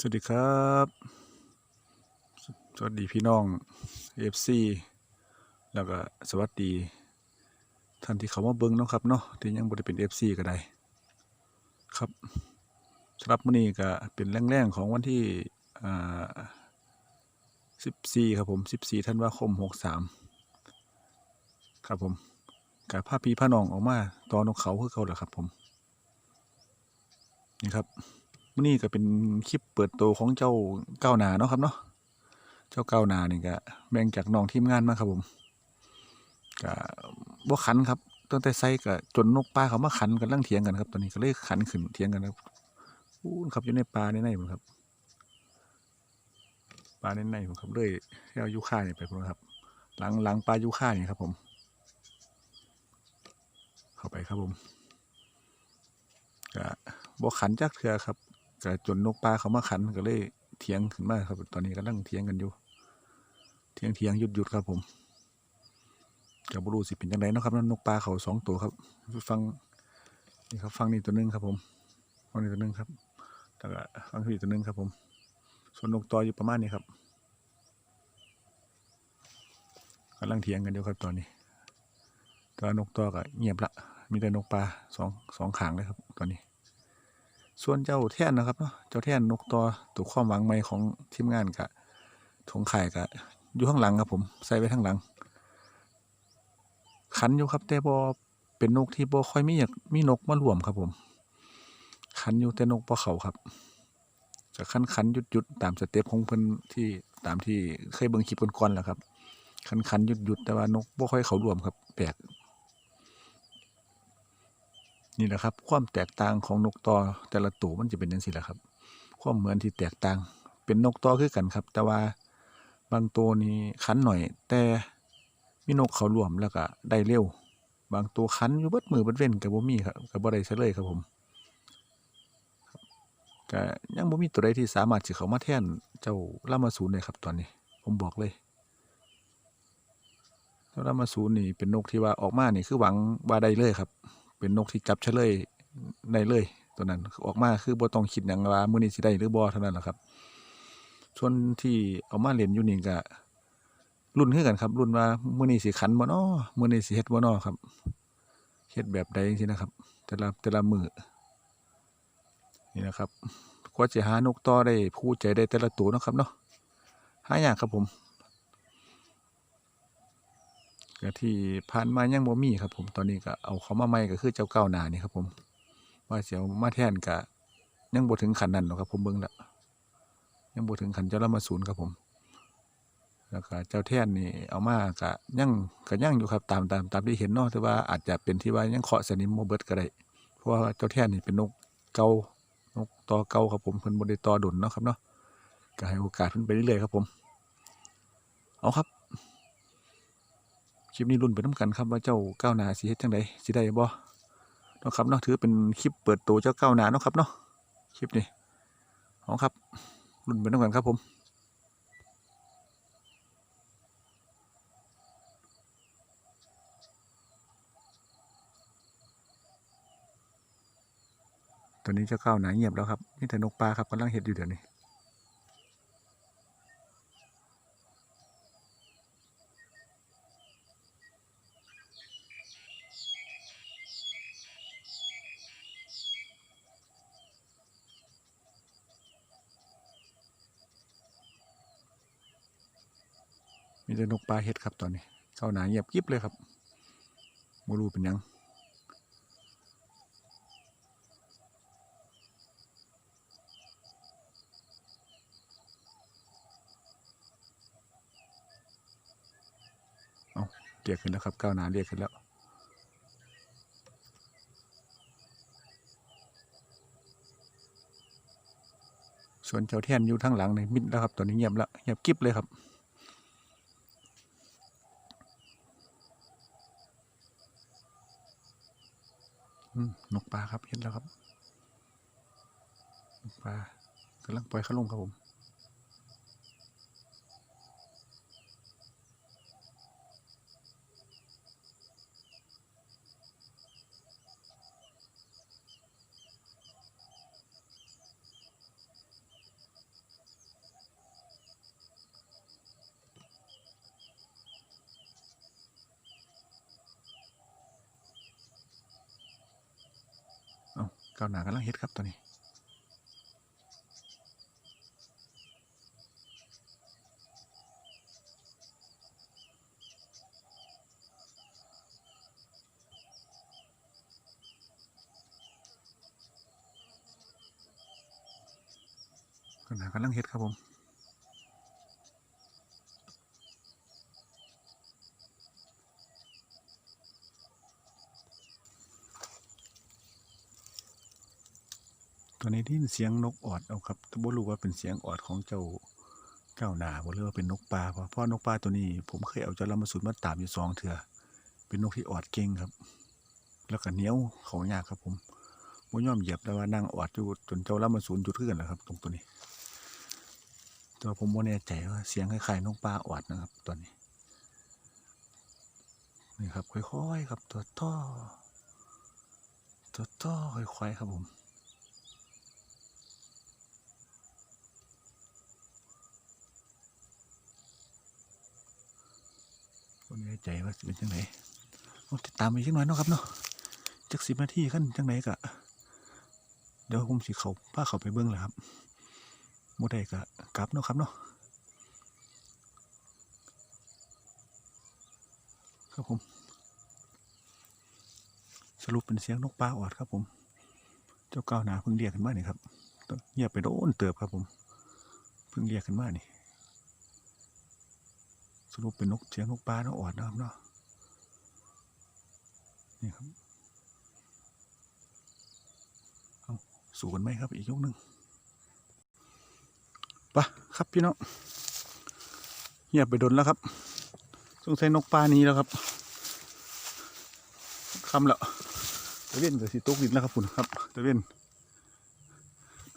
สวัสดีครับ สวัสดีพี่น้อง FC แล้วก็สวัสดี ท่านที่เขามาเบิ่งเนาะครับเนาะที่ยังบ่ได้เป็น FC ก็ได้ครับสำหรับมื้อนี้ก็เป็นแรงๆของวันที่อ่า14ครับผม14ธันวาคม63ครับผมก็พาพี่พาน้องออกมาตอนกเขาคือเขาแหละครับผมนี่ครับ มื่อนี้ก็เป็นคลิปเปิดตัวของเจ้าก้าวนาเนาะครับเนาะเจ้าก้าวนานี่ก็แบ่งจากน้องทีมงานมาครับผมก็บ่ขันครับตั้งแต่ไซก็จนนกปลาเขามาขันกันลังเถียงกันครับ ตอนนี้ก็เลยขันขึ้นเถียงกันครับอู้นครับอยู่ในปลาในในผมครับปลาในในผมครับเลยเอายูค่าเนี่ยไปผมครับ หลังหลังปลายูค่าเนี่ยครับ ผม เข้าไปครับผมก็บ่ขันจักเถื่อครับ ก็จนนกปลาเขามาขันก็เลยเถียงขึ้นมาครับ ตอนนี้กำลังเถียงกันอยู่ เถียงเถียงหยุดหยุดครับผมก็บ่รู้สิเป็นจังไดเนาะครับนกปลาเขาสองตัวครับฟังนี่ครับฟังนี่ตัวหนึงครับผมฟังนี่ตัวหนึงครับแล้วก็ฟังนี่ตัวหนึงครับ ผม ส่วนนกตออยู่ประมาณนี้ครับกำลังเถียงกันอยู่ครับตอนนี้แตว่านกตอก็เงียบละมีแต่นกปลาสองสองขางเลยครับตอนนี้ ส่วนเจ้าแท่นนะครับเนาะเจ้าแท่นนกตัวตัวความหวังใหม่ของทีมงานกะทงไข่กะอยู่ข้างหลังครับผมใส่ไว้ข้างหลัง ขันอยู่ครับ แต่บอเป็นนกที่บอค่อยมีอยากมีนกมารวมครับผม ขันอยู่แต่นกบอเขาครับจะขันขันหยุดหยุดตามสเต็ปของเพิ่นที่ตามที่เคยเบิ่งคลิปก่อนๆแล้วครับ ขันขันหยุดหยุดแต่ว่านกบ่ค่อยเขารวมครับแปลก นี่แหละครับ ความแตกต่างของนกตอแต่ละตัวมันจะเป็นยังสิแหละครับ ความเหมือนที่แตกต่าง เป็นนกตอคือกันครับ แต่ว่าบางตัวนี่คันหน่อย แต่มีนกเขารวมแล้วก็ได้เร็ว บางตัวคันอยู่เบิดมือเบิดเว้นกับบ่มีครับกับบ่ได้ซะเลยครับผมก็ยังบ่มีตัวใดที่สามารถสิเขามาแทนเจ้าล่ามาศูนย์เลยครับตอนนี้ ผมบอกเลยเจ้าล่ามาศูนย์นี่เป็นนกที่ว่าออกมานี่คือหวังว่าได้เลยครับ เป็นนกที่จับเฉลยได้เลยตัวนั้นออกมาคือบ่ต้องคิดหยังว่ามื้อนี้สิได้หรือบ่เท่านั้นแหละครับ ส่วนที่เอามาเล่นอยู่นี่ก็รุ่นคือกันครับ รุ่นว่ามื้อนี้สิขันบ่น้อมื้อนี้สิเฮ็ดบ่น้อครับเฮ็ดแบบใดจังซี่นะครับ แต่ละแต่ละมื้อนี่นะครับกว่าจะหานกต่อได้ผู้ใจได้แต่ละตัวนะครับเนาะหายากครับผม ก็ที่ผ่านมายังบ่มีครับ ผมตอนนี้ก็เอาเขามาใหม่ก็คือเจ้าเก้าหนานี่ครับ ผมว่าเสิเอามาแทนก็ยังบ่ถึงขันนั้นหรอกครับ ผมเบิ่งแล้วยังบ่ถึงขันเจ้าละมาศูนย์ครับผมแล้วก็เจ้าแท่นนี่เอามาก็ยังก็ยังอยู่ครับตามตามตามที่เห็นเนาะแต่ว่าอาจจะเป็นที่ว่ายังเคาะสนิมบ่เบิดก็ได้เพราะว่าเจ้าแท่นนี่เป็นนกเกานกตอเกาครับผมเพิ่นบ่ได้ตอดุนเนาะครับเนาะก็ให้โอกาสเพิ่นไปเรื่อยๆครับผม เอาครับ คลิปนี้รุ่นไปนํกันครับว่าเจ้าก้าวหนาสิเฮ็ดจังไดสิได้บ่เนาะครับเนาะถือเป็นคลิปเปิดตัวเจ้าก้าวหนาเนาะครับเนาะคลิปนี้เอาครับ รุ่นไปนํกันครับผมตอนนี้เจ้าก้าวหนาเงียบแล้วครับนี่แต่นกปลาครับกำลังเห็ดอยู่เดี๋ยวนี้ มีแต่นกปลาเห็ดครับตอนนี้ก้าวหนาเงียบกริบเลยครับไม่รู้เป็นยังเอาเรียกขึ้นแล้วครับก้าวหนาเรียกขึ้นแล้วส่วนเจ้าแท่นอยู่ทั้งหลังในมิดแล้วครับตอนนี้เงียบแล้วเงียบกริบเลยครับ นกปลาครับเห็นแล้วครับ นกปลากำลังปล่อยเขาลงครับผม ก้าวหนากำลังเฮ็ดครับตัวนี้ก้าวหนากำลังเฮ็ดครับผม อนนี้ได้ยินเสียงนกออดเอาครับบ่รู้ว่าเป็นเสียงออดของเจ้าเจ้าหนาบ่หรือว่าเป็นนกปลาเพราะนกปลาตัวนี้ ผมเคยเอาเจ้าลำมาสุดมาตามอยู่สองเถื่อเป็นนกที่ออดเก่งครับ แล้วก็เหนียวเขายากครับ ผมบ่ย่อมเหยียบแต่ว่านั่งออดอยู่จนเจ้าลำมาสูนหยุดขึ้นแล้วครับ ตรงตัวนี้ตัวผมบ่แน่ใจว่าเสียงคล้ายๆนกปลาออดนะครับตัวนี้นี่ครับค่อยๆครับ ตัวท่อตัวท่อค่อยๆครับผม แน่ใจว่าสิเป็นจังไหนติดตามไปจังหน่อยเนาะครับเนาะจักสิบนาทีขั้นจังไหนกะเดี๋ยวผมสิเขาพาเขาไปเบิ้องแหละครับโมได้กะกลับเนาะครับเนาะครับผม สรุปเป็นเสียงนกปลาออดครับผม เจ้าก้าวหนาเพิ่งเรียกขึ้นมานี่ครับเงียบไปโดนเติบครับผม เพิ่งเรียกขึ้นมานี่ สรุปเป็นนกเสียงนกปลานกออดนะครับเนาะนี่ครับเอาสูกันไหมครับอีกยกหนึ่งปะครับพี่น้องเงียบไปโดนแล้วครับสงสัยนกปลานี้แล้วครับคำแล้วตะเวนกับสีตกดินแล้วครับคุณครับตะเวน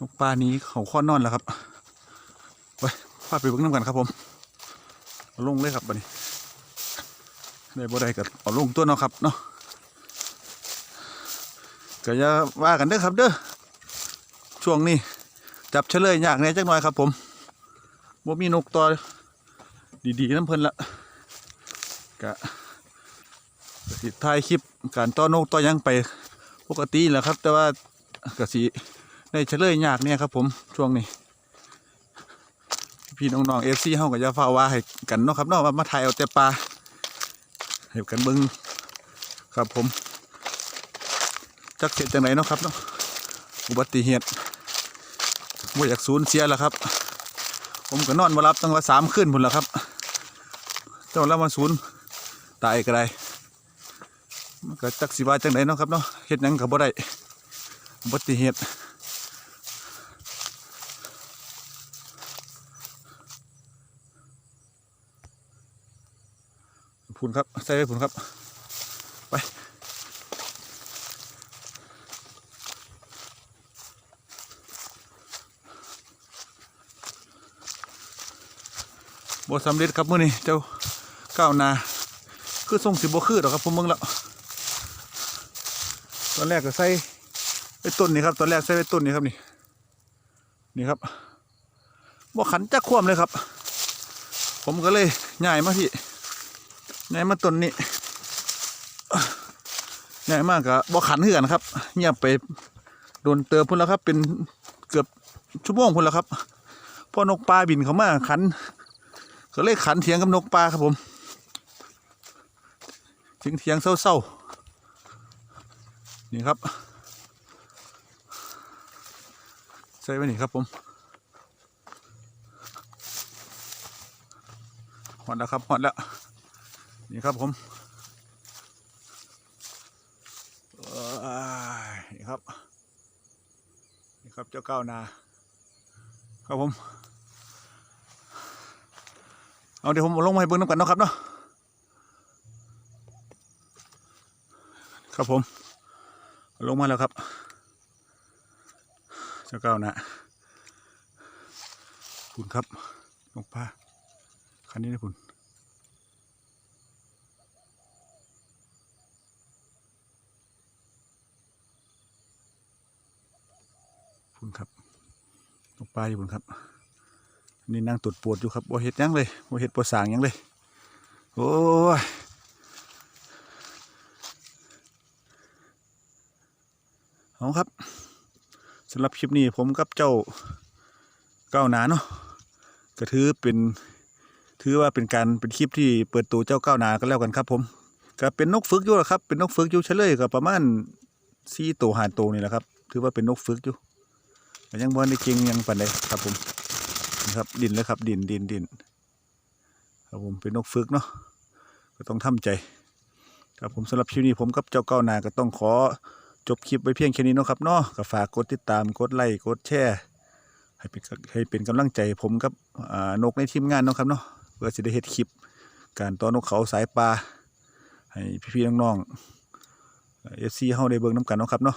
นกปลานี้เขาข้อนอนแล้วครับไปพาไปเบิ่งน้ำกันครับผม เอาลงเลยครับบัดนี้ได้บ่ได้ก็เอาลงตัวเนาะครับเนาะก็อย่าว่ากันเด้อครับเด้อช่วงนี้จับเฉลยยากแน่จักหน่อยครับ ผมบ่มีนกตัวดีๆน้ำเพิ่นละก็ก็สิถ่ายคลิปการต่อนกต่อยังไปปกติแหละครับ แต่ว่าก็สิได้เฉลยยากเนี่ยครับ ผมช่วงนี้ พี่น้องๆเอฟซีเฮาก็จะฟ้าว่าให้กันเนาะครับเนาะว่ามาถ่ายเอาแต่ปลาให้กันเบิ่งครับผม จักเสร็จจังไหนเนาะครับเนาะอุบัติเหตุบ่อยากสูญเสียแล้วครับ ผมก็นอนมารับตั้งว่าสามคืนพุ่นแล้วครับ เจ้าแล้วมาสูญตายก็ได้มันก็จักสิว่าจังไหนเนาะครับเนาะเฮ็ดหยังก็บ่ได้อุบัติเหตุ ผุนครับใส่ไปผุนครับ ไปบทสำเร็จครับมื่อนี้เจ้าก้าวนา คือทรงสิบบ่คือหรอกครับผมเบิ่งแล้วตอนแรกก็ใส่ไปต้นนี่ครับตอนแรกใส่ไปต้นนี่ครับนี่นี่ครับบ่ขันจักคว่ำเลยครับ ผมก็เลยย้ายมาที่ ใหญ่มาต้นนี้ใหญ่มากกะบ่ขันเหือนครับเงียบไปโดนเติมพุ่นแล้วครับ เป็นเกือบชั่วโมงพุ่นแล้วครับพอนกปลาบินเขามาขันก็เลยขันเถียงกับนกปลาครับผมเถียงเถียงเศร้าๆนี่ครับใส่ไว้นี่ครับผมหอดแล้วครับหอดแล้ว นี่ครับผมเอ้ยนี่ครับ นี่ครับเจ้าก้าวนา ครับผม เอาเดี๋ยวผมลงมาให้เบิ้งน้ำกันเนาะครับเนาะ ครับผม ลงมาแล้วครับ เจ้าก้าวนาคุณครับลงป้าคันนี้นะคุณ พุ่นครับลงปลาอยู่พุ่นครับ นี่นั่งตดปวดอยู่ครับบ่เห็ดยังเลยบ่เห็ดบ่สร้างยังเลย โอ้ยเอาครับสำหรับคลิปนี้ผมกับเจ้าก้าวหนาเนาะก็ถือเป็นถือว่าเป็นการเป็นคลิปที่เปิดตัวเจ้าก้าวหนากันแล้วกันครับ ผมก็เป็นนกฝึกอยู่ละครับ เป็นนกฝึกอยู่เฉลยก็ประมาณสี่ตัวห้าตัวนี่แหละครับ ถือว่าเป็นนกฝึกอยู่ ยังบ่ได้เก่งยังปานใดครับผมนะครับดินเลยครับดินดินดินครับผมเป็นนกฝึกเนาะก็ต้องทำใจ ครับผมสำหรับคลิปนี้ผมกับเจ้าก้าวนาก็ต้องขอจบคลิปไว้เพียงแค่นี้เนาะครับเนาะก็ฝากกดติดตามกดไลค์กดแชร์ให้เป็นให้เป็นกำลังใจผมกับอ่านกในทีมงานเนาะครับเนาะเพื่อจะได้เฮ็ดคลิป การต้อนนกเขาสายปลาให้พี่ๆน้องๆเอฟซีเฮาได้เบิ่งน้ำกันเนาะครับเนาะ